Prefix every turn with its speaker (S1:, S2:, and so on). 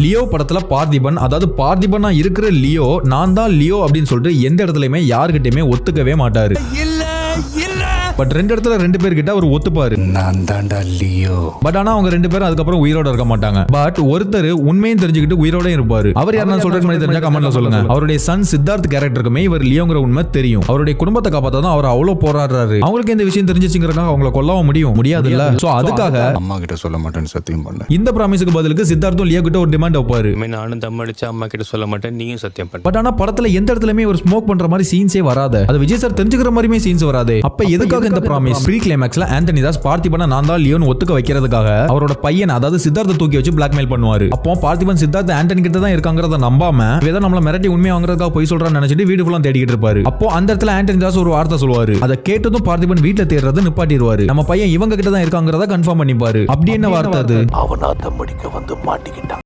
S1: Leo படத்துல பார்த்திபன் அதாவது பார்த்திபனா இருக்கிற லியோ நான் தான் லியோ அப்படின்னு சொல்லிட்டு எந்த இடத்துலயுமே யாருக்கிட்டயுமே ஒத்துக்கவே மாட்டாரு. பட் ரெண்டு இடத்துல ரெண்டு பேர்கிட்ட அவர் ஒத்துப்பாரு.
S2: நான் தாண்டா லியோ.
S1: பட் ஆனா அவங்க ரெண்டு பேரும் அதுக்கப்புறம் உயிரோட இருக்க மாட்டாங்க. பட் ஒருத்தர் உண்மையும் தெரிஞ்சுக்கிட்டு உயிரோட இருப்பாரு. அவர் யாருன்னு சொல்றது மாதிரி தெரிஞ்சா கமெண்ட்ல சொல்லுங்க. அவருடைய சன் சித்தார்த் கேரக்டருக்குமே இவர் லியோங்கிற உண்மை தெரியும். அவருடைய குடும்பத்தை காப்பாத்த தான் அவர் அவ்வளவு போராடுறாரு. அவங்களுக்கு இந்த விஷயம் தெரிஞ்சிச்சுங்கிறதுக்காக அவங்கள கொல்லவும் முடியும். முடியாது. இல்ல சோ அதுக்காக
S2: அம்மா கிட்ட சொல்ல மாட்டேன்னு சத்தியம் பண்ண.
S1: இந்த ப்ராமிஸுக்கு பதிலுக்கு சித்தார்த்தும் லியோ கிட்ட ஒரு டிமாண்ட் வைப்பாரு.
S3: நானும் தம் அடிச்சு அம்மா கிட்ட சொல்ல மாட்டேன். நீயும் சத்தியம் பண்ண.
S1: பட் ஆனா படத்துல எந்த இடத்துலயுமே ஒரு ஸ்மோக் பண்ற மாதிரி சீன்ஸே வராது. அது விஜய் சார் தெரிஞ்சுக்கிற மாதிரியுமே சீன்ஸ் வராது. அப்ப எதுக்காக இந்த ப்ராமிஸ் ப்ரீ கிளைமேக்ஸ்ல ஆண்டனி தாஸ் பார்த்திபனை நான் தான் லியோன் ஒத்துக்க வைக்கிறதுக்காக அவரோட பையன் அதாவது சித்தார்த்த தூக்கி வச்சு பிளாக்மெயில் பண்ணுவாரு. அப்போ பார்த்திபன் சித்தார்த் ஆண்டனி கிட்ட தான் இருக்காங்கிறத நம்பாம ஏதோ நம்மள மிரட்டி உண்மை வாங்குறதுக்காக போய் சொல்றான்னு நினைச்சிட்டு வீடு ஃபுல்லா தேடிக்கிட்டு இருப்பாரு. அப்போ அந்த இடத்துல ஆண்டனி தாஸ் ஒரு வார்த்தை சொல்லுவாரு. அதை கேட்டதும் பார்த்திபன் வீட்டுல தேடுறத நிப்பாட்டிடுவாரு. நம்ம பையன் இவங்க கிட்ட தான் இருக்காங்கிறத கன்ஃபார்ம் பண்ணிப்பாரு. அப்படி என்ன வார்த்தை அது?
S4: அவனா தம்மடிக்க வந்து மாட்டிக்கிட்டான்.